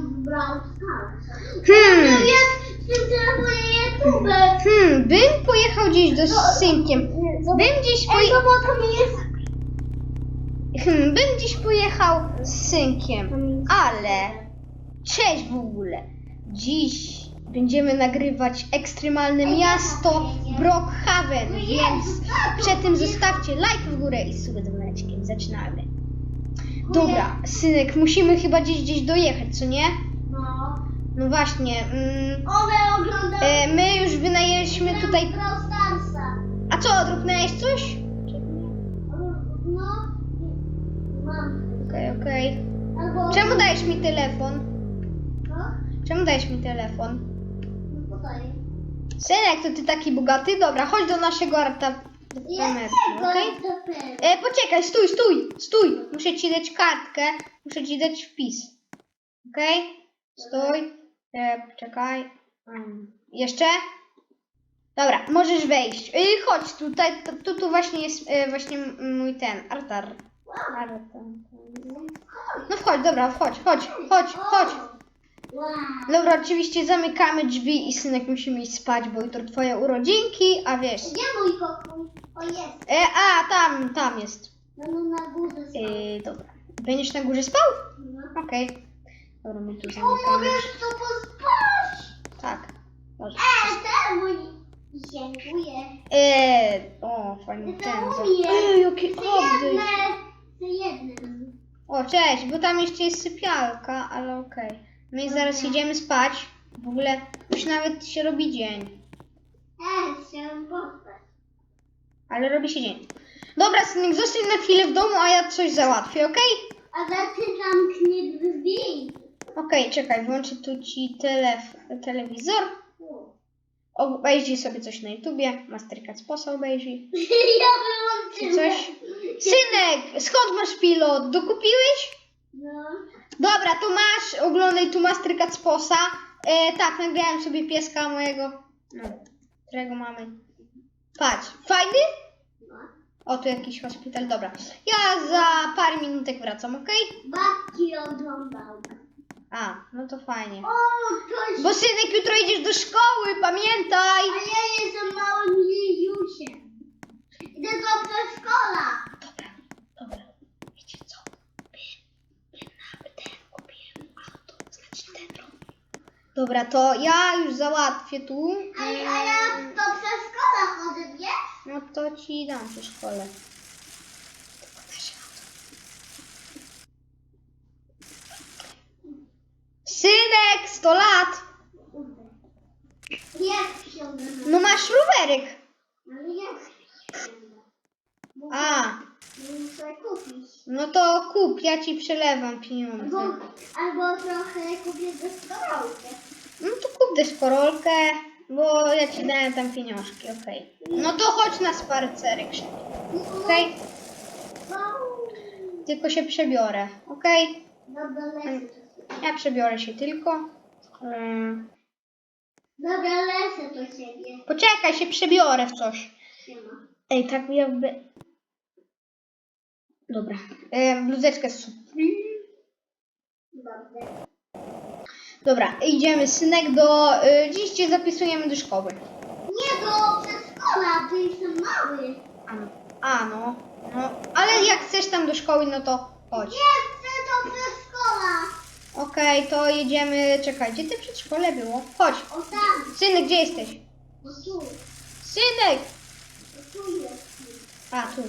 w Brawl. Hmm. No jest w tym telefonie. Hmm, bym pojechał gdzieś do z synkiem. Bym gdzieś Ej, no bo tam jest... Hmm, bym gdzieś pojechał z synkiem, ale cześć w ogóle. Dziś będziemy nagrywać ekstremalne miasto Brookhaven, więc przed tym zostawcie like w górę i subę dzwoneczkiem. Zaczynamy. Dobra, synek, musimy chyba gdzieś gdzieś dojechać, co nie? No. No właśnie. Mm, One oglądają... e, my już wynajęliśmy tutaj. Brawl Starsa. A co, drobnęłeś coś? No. Mam. Okej, okej. Albo... Czemu dajesz mi telefon? No? Czemu dajesz mi telefon? No podaję. Synek, to ty taki bogaty? Dobra, chodź do naszego arta. Okej? E, poczekaj, stój, stój, stój. Muszę ci dać kartkę, muszę ci dać wpis. Okej? Stój. E, poczekaj. Um, jeszcze? Dobra, możesz wejść. E, chodź, tutaj, tu, tu, tu właśnie jest e, właśnie mój ten. Artar. No wchodź, dobra, wchodź, chodź, chodź, chodź. Dobra, oczywiście zamykamy drzwi i synek musimy iść spać, bo jutro twoje urodzinki, a wiesz. Gdzie mój pokój? O jest. E, a, tam, tam jest. Będę na górze spał. E, dobra. Będziesz na górze spał? No. Okej. Dobra, my tu O, zamykamy. mogę tu pospać. Tak. Dobrze. E, ten mój. Dziękuję. E, o, fajny ten. za- Całuję. Ej, jaki oddech. jedne. Jedne. O, cześć, bo tam jeszcze jest sypialka, ale okej. My zaraz idziemy spać. W ogóle już nawet się robi dzień. E, pospać. Ale robi się dzień. Dobra, synek, zostań na chwilę w domu, a ja coś załatwię, okej? A za ty zamknie drzwi. Okej, czekaj, włączę tu ci telef- telewizor. Obejrzyj sobie coś na YouTubie. Mastercard Sposa obejrzyj. Ja Czy wyłączyłem. coś? Synek, skąd masz pilot? Dokupiłeś? No. Dobra, to masz, oglądaj tu Mastercard Sposa. E, tak, nagrałem sobie pieska mojego, no, którego mamy. Patrz, fajny? no. O, tu jakiś hospital, dobra. Ja za parę minutek wracam, okej? Babci oglądał. A, no to fajnie. O, coś. Bo synek, jutro idziesz do szkoły, pamiętaj! A ja jestem małym Jejusiem. Idę do przedszkola. Dobra, dobra. Wiecie co? My, my nawet ten kupiłem auto, znaczy ten rok. Dobra, to ja już załatwię tu. A, a ja do przedszkola chodzę, wiesz? No to ci dam przy szkole. Tylko nasze auto. Synek, 100 lat! Jak na... No masz rowerek. Ale jak? Muszę, A, kupić. no to kup, ja ci przelewam pieniądze. Albo, albo trochę kupię deskorolkę. No to kup deskorolkę, bo ja ci dałem tam pieniążki, okej. No to chodź na spacerek szybko, okej? Tylko się przebiorę, okej? Dobra, lecę. Ja przebiorę się tylko. Ym, Dobra, lecę do siebie. Poczekaj, się przebiorę w coś. Siema. Ej, tak jakby... Dobra. Ym, bluzeczkę super. Dobrze. Dobra, idziemy synek do... Y, dziś cię zapisujemy do szkoły. Nie do przedszkola, ty jestem mały. A, no. A, no. no. Ale jak chcesz tam do szkoły, no to chodź. Nie chcę do przedszkola. Okej, to jedziemy. Czekaj, gdzie ty przedszkole było? Chodź. O tam, Synek, gdzie jesteś? o tu, Synek! o tu jest. A, tu.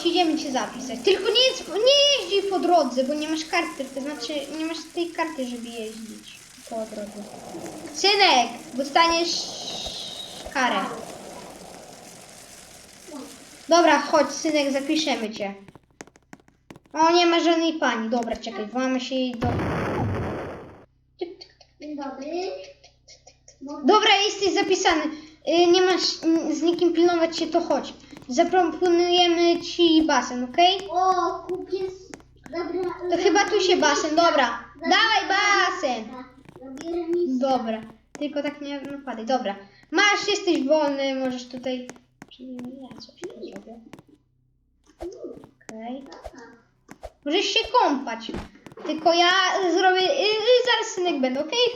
Chodź, idziemy cię zapisać. Tylko nie, jedź- nie jeździ po drodze, bo nie masz karty. To znaczy, nie masz tej karty, żeby jeździć po drodze. Synek, dostaniesz karę. Dobra, chodź, synek, zapiszemy cię. O, nie ma żadnej pani. Dobra, czekaj, włamy się jej do... Dzień dobry. Dobra, jesteś zapisany. Y, Nie masz mm, z nikim pilnować się, to chodź. Zaproponujemy ci basen, okej? O, kupię... Dobra. To chyba tu się basen, dobra. Dawaj basen! Dobra, tylko tak nie napadaj, dobra. Masz, jesteś wolny, możesz tutaj... Ja coś tu zrobię. Okej. Możesz się kąpać. Tylko ja zrobię, y, y, zaraz synek będę, okej?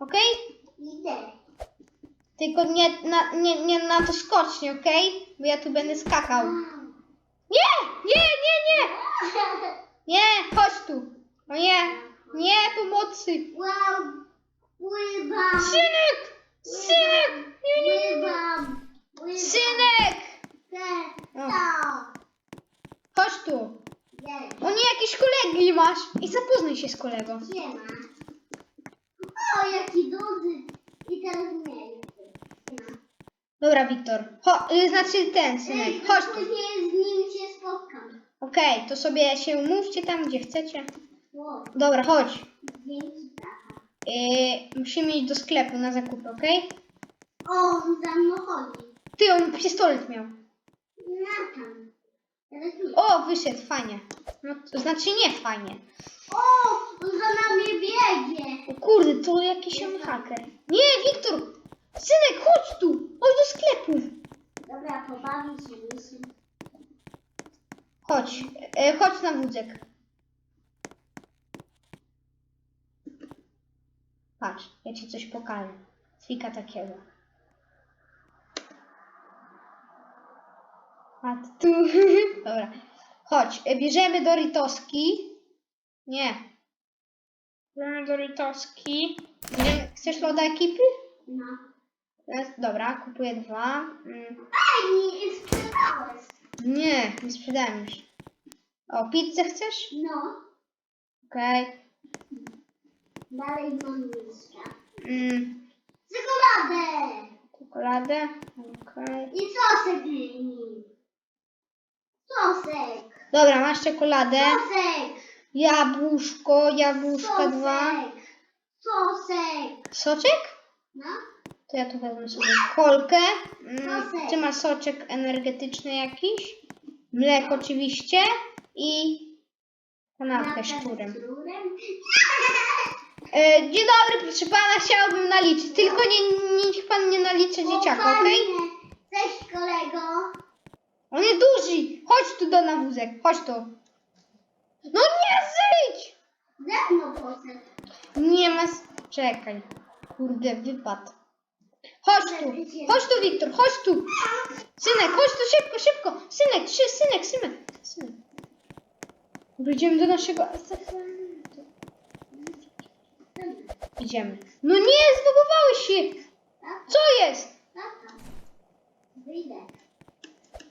Okej? idę. Tylko nie na, nie, nie na to skocznie, okej? Bo ja tu będę skakał. Nie! Nie, nie, nie! Nie, chodź tu. O nie, nie, pomocy. Wow, pływam. Synek! Synek! Nie, nie, nie. Pływam. Pływam. Synek! O. Chodź tu. O nie, jakieś kolegi masz. I zapoznaj się z kolegą. Siema. O, jaki duży. I teraz nie. Dobra, Wiktor. Cho, y, znaczy ten, synek. Chodź tu. Później z nim się spotkam. Okej, to sobie się umówcie tam, gdzie chcecie. Dobra, chodź. dzięki tata. Yy, musimy iść do sklepu na zakupy, okej? O, on za mną chodzi. Ty, on pistolet miał. Na tam. Teraz nie. O, wyszedł, fajnie. No, to znaczy nie fajnie. O, on za nami biegnie. O kurde, to jakiś on haker. Nie, Wiktor! Synek, chodź tu! Chodź do sklepu. Dobra, pobawię się myślę. Chodź, e, chodź na wózek. Patrz, ja ci coś pokażę. Twika takiego. A tu. Dobra. Chodź, e, bierzemy Doritoski. Nie. Bierzemy Doritoski. Bierzemy... Chcesz loda ekipy? No. E, Dobra, kupuję dwa. Mm. Ej, nie sprzedałeś. Nie, nie sprzedałem już. O, pizzę chcesz? No. Okej. Dalej mam jeszcze. Mm, Czekoladę. czekoladę. Okej. I sosek. Sosek. Dobra, masz czekoladę. Sosek. Jabłuszko, jabłuszka dwa. Sosek. Sosek. Soczek? No. To ja tu wezmę sobie kolkę. Mm, ty masz soczek energetyczny jakiś? Mleko oczywiście. I kanapkę szczurem. E, dzień dobry, proszę pana, chciałabym naliczyć. Tylko nie, niech pan nie naliczy dzieciaka, okej? Cześć kolego. On jest duży! Chodź tu do na wózek, chodź tu. No nie, zejdź! Ze mną poszedł. Nie ma... s- Czekaj. Kurde, wypadł. Chodź tu, chodź tu, Wiktor, chodź tu. Synek, chodź tu, szybko, szybko. Synek, trzy, synek, synek. synek. Idziemy do naszego... Idziemy. No nie, zbugowałeś się. Co jest?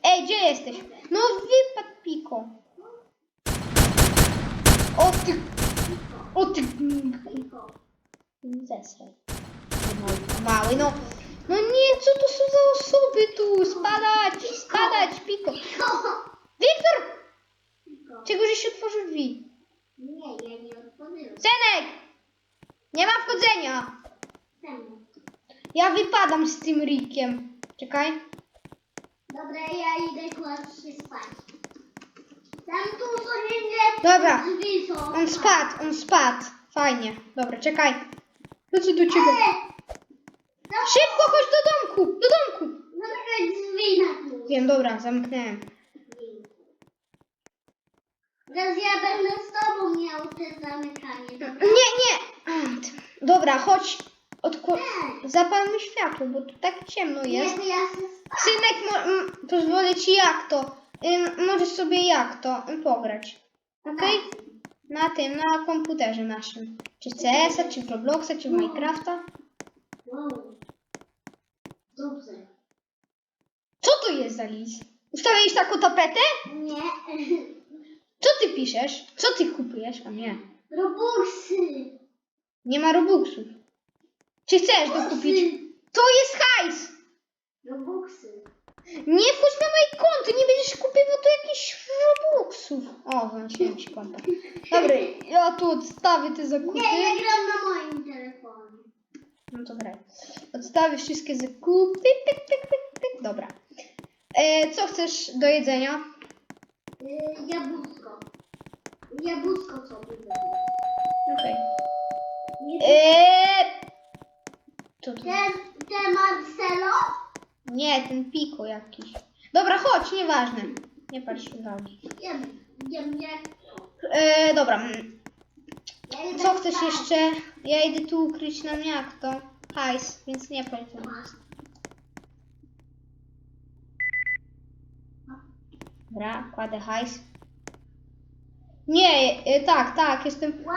Ej, gdzie jesteś? No wypadł piko. O ty... O ty... Zesraj. Mały, no. No nie, co to są za osoby tu? Spadać, spadać, piko. Wiktor! Czego żeś otworzył drzwi? Nie, ja nie otworzyłem. Zenek! Nie ma wchodzenia. Ja wypadam z tym Rikiem. Czekaj. Dobra, ja idę kłaść się spać. Tam tu. Dobra. Drzwi są. On spadł, on spadł. Fajnie. Dobra, czekaj. Lecę do ciebie. Szybko, chodź do domku, do domku. drzwi na klucz. Wiem, dobra, zamknąłem. Teraz ja będę z tobą miał te zamykanie. Nie, nie. Dobra, chodź. Nie. Zapalmy światło, bo tu tak ciemno jest. Nie, ja się. Synek, mo- m- pozwolę ci jak to. Ym, możesz sobie jak to ym, pograć. Okej? Na tym, na komputerze naszym. Czy CS-a, czy w Robloxa, czy w Minecrafta. Dobrze. Co to jest za list? Ustawiłeś taką tapetę? Nie. Co ty piszesz? Co ty kupujesz? A nie. Robuxy. Nie ma Robuxów. Czy chcesz dokupić? To jest hajs! Robuxy. Nie wchodź na moje konto, nie będziesz kupował tu jakichś Robuxów. O, włączyłem ci konto. Dobra, ja tu odstawię te zakupy. Nie, ja gram na moim telefonie. No to graj. Odstawię wszystkie zakupy. Pyk, pyk, pyk, pyk. Dobra. E, co chcesz do jedzenia? Y, jabłuszko. Jabłuszko co by było. Okej. E, co tu? Te, te Marcelo? Nie, ten piko jakiś. Dobra, chodź, nieważne. Nie patrz uwagi. Jem, jem jak to. E, dobra. Co chcesz jeszcze? Ja idę tu ukryć nam jak to. Hajs, więc nie pamiętam. Dobra, kładę hajs. Nie, e, tak, tak, jestem. Mam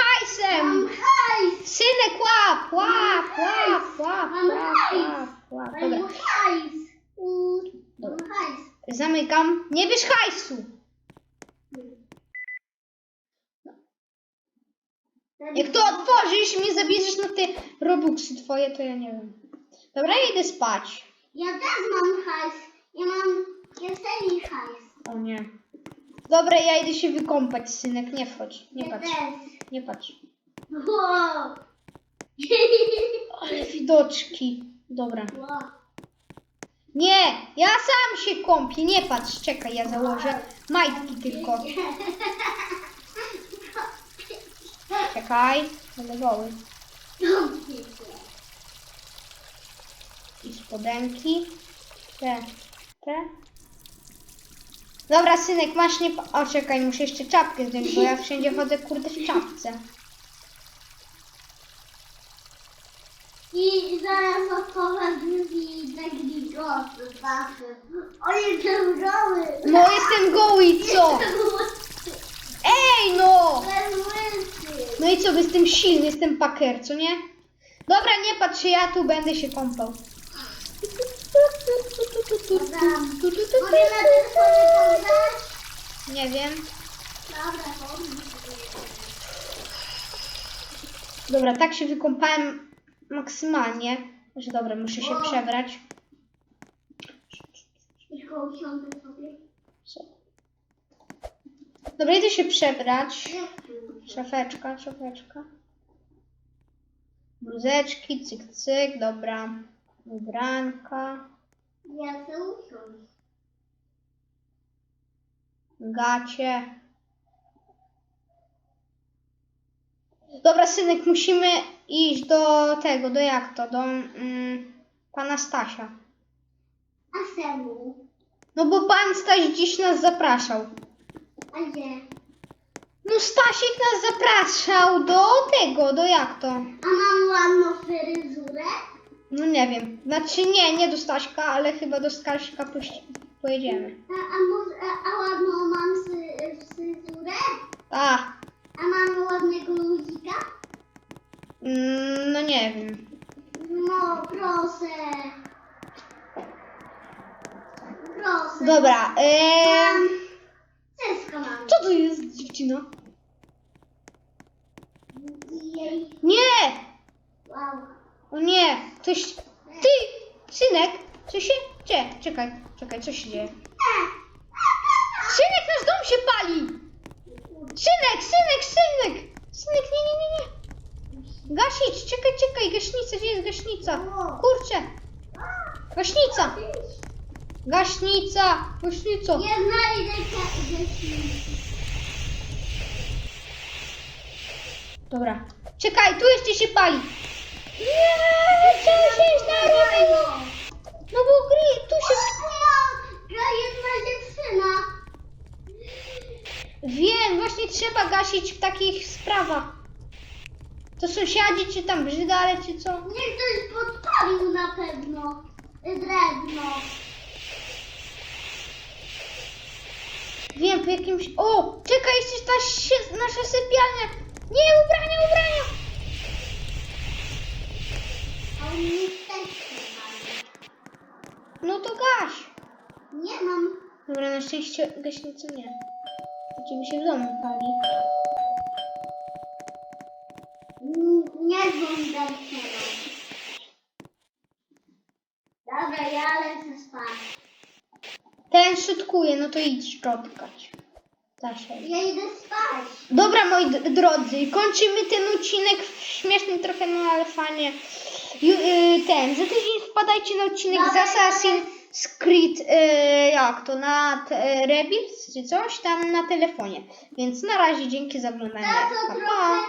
hajsem! hajs! Synek, łap, łap, łap, łap, Mam łap, hajs! łap, łap. Mam Dobra, hajs! Mm, Mam Dobra. hajs! zamykam. Nie bierz hajsu! Jak to otworzysz i mnie zabierzesz na te robuxy twoje, to ja nie wiem. Dobra, ja idę spać. Ja też mam hajs. Ja mam kieszeni hajs. O nie. Dobra, ja idę się wykąpać, synek, nie wchodź. Nie Ja patrz, też. nie patrz. Wow. Ale widoczki. Dobra. wow. Nie, ja sam się kąpię, nie patrz, czekaj, ja założę majtki tylko. Czekaj, będę goły. I spodenki. Te, te. Dobra, synek, masz nie... O, czekaj, muszę jeszcze czapkę zdjąć, bo ja wszędzie chodzę, kurde, w czapce. I zaraz otworzę drzwi i zagligosy zawsze. O, jestem goły. No, jestem goły i co? Ej, no! No i co, jestem silny, jestem paker, co nie? Dobra, nie patrz, ja tu będę się kąpał. Mogę na telefonie poddać? Nie wiem. Dobra, tak się wykąpałem maksymalnie. Że dobra, muszę się O. przebrać. Tylko usiądę sobie. Co? Dobra, idę się przebrać. Szafeczka, szafeczka. Bluzeczki, cyk, cyk, dobra. Ubranka, Ja chcę usiąść. gacie. Dobra, synek, musimy iść do tego, do jak to, do mm, pana Stasia. A czemu? No bo pan Staś dziś nas zapraszał. A gdzie? No Stasiek nas zapraszał do tego, do jak to? A mam ładną fryzurę? No nie wiem. Znaczy nie, nie do Staśka, ale chyba do Staśka pojedziemy. A, a, może, a, a ładną mam fry- fryzurę? A, A mam ładnego luzika? mm, no nie wiem. No, proszę. Proszę. Dobra, eee. Wszystko mam. co to jest dziewczyna? Nie! O nie, coś... Ty, synek, co się... Gdzie? Czekaj, czekaj, co się dzieje? Synek, nasz dom się pali! Synek, synek, synek! Synek, nie, nie, nie, nie. Gasić, czekaj, czekaj, gaśnica, gdzie jest gaśnica? Kurczę, gaśnica, gaśnica, gaśnica. Nie znajdę gaśnicy. Dobra, czekaj, tu jeszcze się pali. Nie, co się stało? No bo gry, tu się... Ja jedna dziewczyna. Wiem, właśnie trzeba gasić w takich sprawach. To sąsiadzi, czy tam brzydale, czy co? Nie ktoś podpalił na pewno. Drewno. Wiem, po jakimś... O, czekaj, jeszcze ta nasza sypialnia. Nie, ubrania, ubrania. A też nie ma. No to gaś. Nie mam. Dobra, na szczęście gaśnicy nie. Mi się w domu pali. Nie Darkera. Dobra, ja lecę spać. Ten szutkuje, no to idź szczotkać. Zaszedł. Ja idę spać. Dobra, moi drodzy, kończymy ten odcinek śmieszny trochę, no ale fajnie. Ju, y, ten, za tydzień wpadajcie na odcinek z Assassin's Creed, y, jak to, na te, Rebels czy coś tam na telefonie. Więc na razie dzięki za oglądanie. Pa, pa.